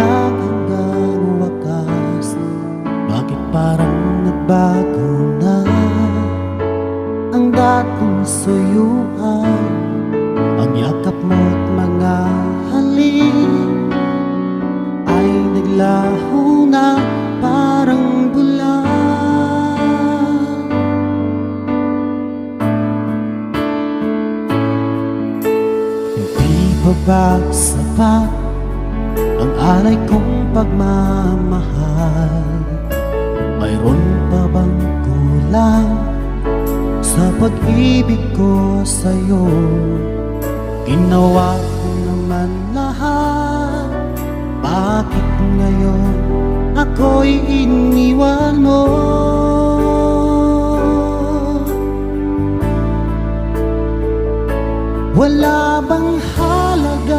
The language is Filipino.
lang hanggang wakas. Bakit parang nagbago na? Ang dating suyuan Ang yakap mo't mga halik Ay naglaho na parang bula. Hindi pa ba sapat alay kong pagmamahal. Mayroon pa bang kulang Sa pag-ibig ko sa'yo? Ginawa ko naman lahat. Bakit ngayon ako'y iniwan mo? Wala bang